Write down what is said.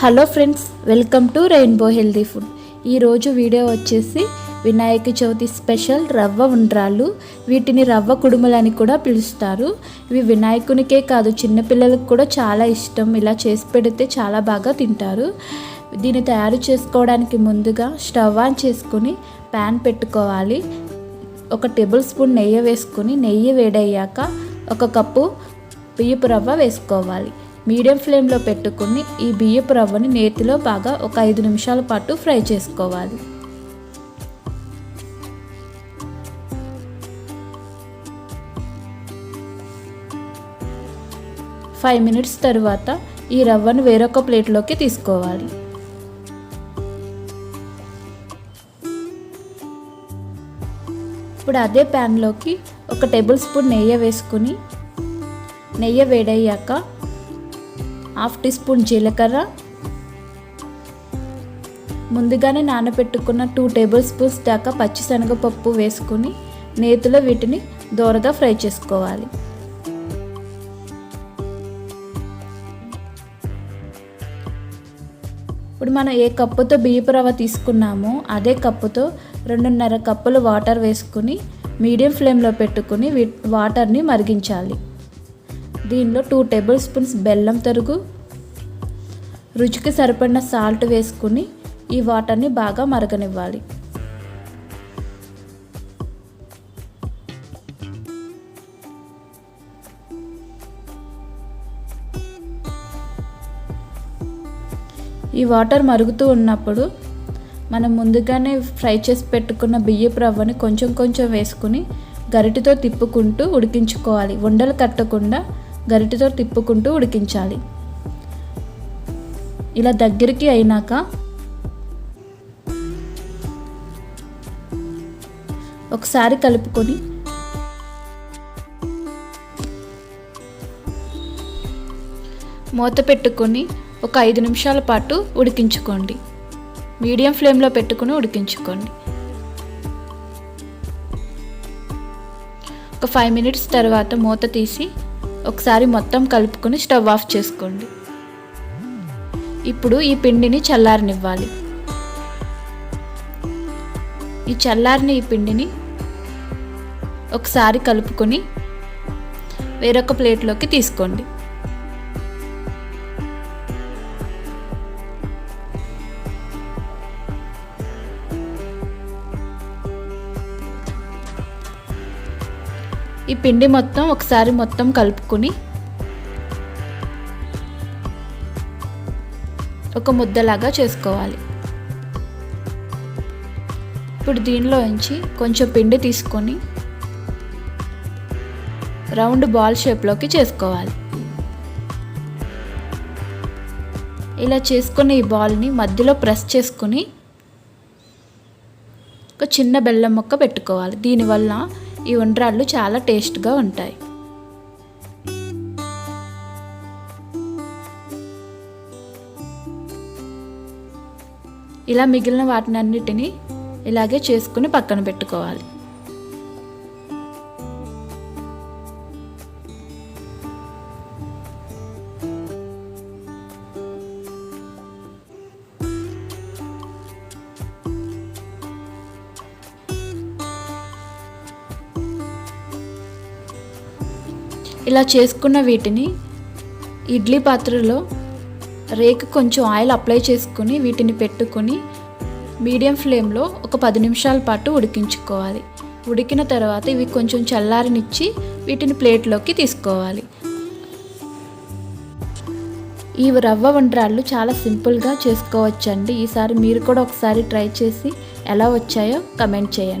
Hello friends welcome to rainbow healthy food. ఈరోజు video వచ్చేసి Vinayaka Chavithi special రవ్వ ఉండ్రాళ్ళు. వీటిని రవ్వ కుడుములని కూడా పిలుస్తారు. ఇవి వినాయకునికే కాదు చిన్నపిల్లలకు కూడా చాలా ఇష్టం. ఇలా చేసి పెడితే చాలా బాగా తింటారు. దీన్ని తయారు చేసుకోవడానికి ముందుగా స్టవ్ ఆన్ చేసుకుని ప్యాన్ పెట్టుకోవాలి. ఒక టేబుల్ స్పూన్ నెయ్యి వేసుకుని నెయ్యి వేడయ్యాక ఒక కప్పు బియ్యపు రవ్వ వేసుకోవాలి. మీడియం ఫ్లేమ్లో పెట్టుకుని ఈ బియ్యపు రవ్వని నేతిలో బాగా ఒక ఐదు నిమిషాల పాటు ఫ్రై చేసుకోవాలి. ఫైవ్ మినిట్స్ తర్వాత ఈ రవ్వను వేరొక ప్లేట్లోకి తీసుకోవాలి. ఇప్పుడు అదే ప్యాన్లోకి ఒక టేబుల్ స్పూన్ నెయ్యి వేసుకుని నెయ్యి వేడయ్యాక హాఫ్ టీ స్పూన్ జీలకర్ర. ముందుగానే నానబెట్టుకున్న టూ టేబుల్ స్పూన్స్ దాకా పచ్చిశనగపప్పు వేసుకుని నేతిలో వీటిని దోరగా ఫ్రై చేసుకోవాలి. ఇప్పుడు మనం ఏ కప్పుతో బియ్యపు రవ్వ తీసుకున్నామో అదే కప్పుతో రెండున్నర కప్పులు వాటర్ వేసుకుని మీడియం ఫ్లేమ్లో పెట్టుకుని వాటర్ని మరిగించాలి. దీనిలో టూ టేబుల్ స్పూన్స్ బెల్లం తరుగు రుచికి సరిపడిన సాల్ట్ వేసుకుని ఈ వాటర్ని బాగా మరగనివ్వాలి. ఈ వాటర్ మరుగుతూ ఉన్నప్పుడు మనం ముందుగానే ఫ్రై చేసి పెట్టుకున్న బియ్యపు రవ్వని కొంచెం కొంచెం వేసుకుని గరిటితో తిప్పుకుంటూ ఉడికించుకోవాలి. ఉండలు కట్టకుండా గరిటతో తిప్పుకుంటూ ఉడికించాలి. ఇలా దగ్గరికి అయినాక ఒకసారి కలుపుకొని మూత పెట్టుకొని ఒక ఐదు నిమిషాల పాటు ఉడికించుకోండి. మీడియం ఫ్లేమ్లో పెట్టుకుని ఉడికించుకోండి. ఒక ఫైవ్ మినిట్స్ తర్వాత మూత తీసి ఒకసారి మొత్తం కలుపుకొని స్టవ్ ఆఫ్ చేసుకోండి. ఇప్పుడు ఈ పిండిని చల్లారనివ్వాలి. ఈ చల్లారిన ఈ పిండిని ఒకసారి కలుపుకొని వేరొక ప్లేట్లోకి తీసుకోండి. ఈ పిండి మొత్తం ఒకసారి మొత్తం కలుపుకొని ఒక ముద్దలాగా చేసుకోవాలి. ఇప్పుడు దీనిలో నుంచి కొంచెం పిండి తీసుకొని రౌండ్ బాల్ షేప్లోకి చేసుకోవాలి. ఇలా చేసుకున్న ఈ బాల్ని మధ్యలో ప్రెస్ చేసుకుని ఒక చిన్న బెల్లం ముక్క పెట్టుకోవాలి. దీనివల్ల ఈ ఉండ్రాళ్ళు చాలా టేస్ట్గా ఉంటాయి. ఇలా మిగిలిన వాటినన్నిటినీ ఇలాగే చేసుకుని పక్కన పెట్టుకోవాలి. ఇలా చేసుకున్న వీటిని ఇడ్లీ పాత్రలో రేకు కొంచెం ఆయిల్ అప్లై చేసుకుని వీటిని పెట్టుకొని మీడియం ఫ్లేమ్లో ఒక పది నిమిషాల పాటు ఉడికించుకోవాలి. ఉడికిన తర్వాత ఇవి కొంచెం చల్లారనిచ్చి వీటిని ప్లేట్లోకి తీసుకోవాలి. ఈ రవ్వ వంటరాళ్ళు చాలా సింపుల్గా చేసుకోవచ్చండి. ఈసారి మీరు కూడా ఒకసారి ట్రై చేసి ఎలా వచ్చాయో కమెంట్ చేయండి.